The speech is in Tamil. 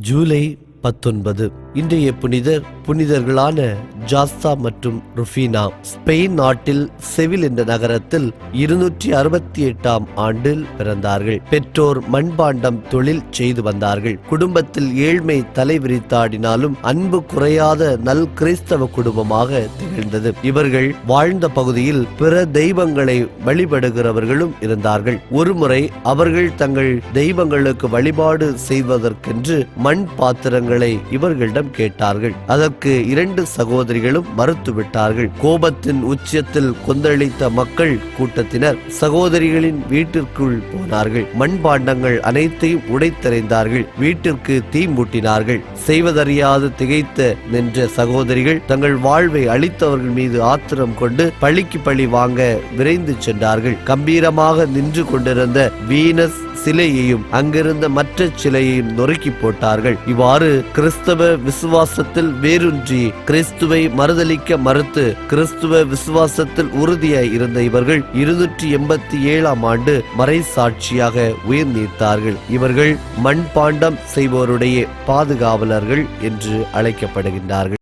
ஜூலை பத்தொன்பது. இன்றைய புனிதர் புனிதர்களான ஜாஸ்தா மற்றும் ருஃபீனா ஸ்பெயின் நாட்டில் செவில் என்ற நகரத்தில் இருநூற்றி அறுபத்தி எட்டாம் ஆண்டில் பிறந்தார்கள். பெற்றோர் மண்பாண்டம் தொழில் செய்து வந்தார்கள். குடும்பத்தில் ஏழ்மை தலைவிரித்தாடினாலும் அன்பு குறையாத நல் கிறிஸ்தவ குடும்பமாக திகழ்ந்தது. இவர்கள் வாழ்ந்த பகுதியில் பிற தெய்வங்களை வழிபடுகிறவர்களும் இருந்தார்கள். ஒருமுறை அவர்கள் தங்கள் தெய்வங்களுக்கு வழிபாடு செய்வதற்கென்று மண் பாத்திரங்களை இவர்களிடம் கேட்டார்கள். அதற்கு இரண்டு சகோதரிகளும் மறுத்துவிட்டார்கள். கோபத்தின் உச்சத்தில் கொந்தளித்த மக்கள் கூட்டத்தினர் சகோதரிகளின் வீட்டிற்குள் போனார்கள். மண்பாண்டங்கள் அனைத்தையும் உடைத்தெறிந்தார்கள். வீட்டிற்கு தீ மூட்டினார்கள். செய்வதறியாது திகைத்த நின்ற சகோதரிகள் தங்கள் வாழ்வை அளித்தவர்கள் மீது ஆத்திரம் கொண்டு பழிக்கு பழி வாங்க விரைந்து சென்றார்கள். கம்பீரமாக நின்று கொண்டிருந்த வீனஸ் சிலையையும் அங்கிருந்த மற்ற சிலையையும் நொறுக்கி போட்டார்கள். இவ்வாறு கிறிஸ்தவ விசுவாசத்தில் வேரூன்றி கிறிஸ்துவை மறுதலிக்க மறுத்து கிறிஸ்துவ விசுவாசத்தில் உறுதியாய் இருந்த இவர்கள் இருநூற்றி எண்பத்தி ஏழாம் ஆண்டு மறைசாட்சியாக உயிர் நீத்தார்கள். இவர்கள் மண்பாண்டம் செய்வோருடைய பாதுகாவலர்கள் என்று அழைக்கப்படுகின்றார்கள்.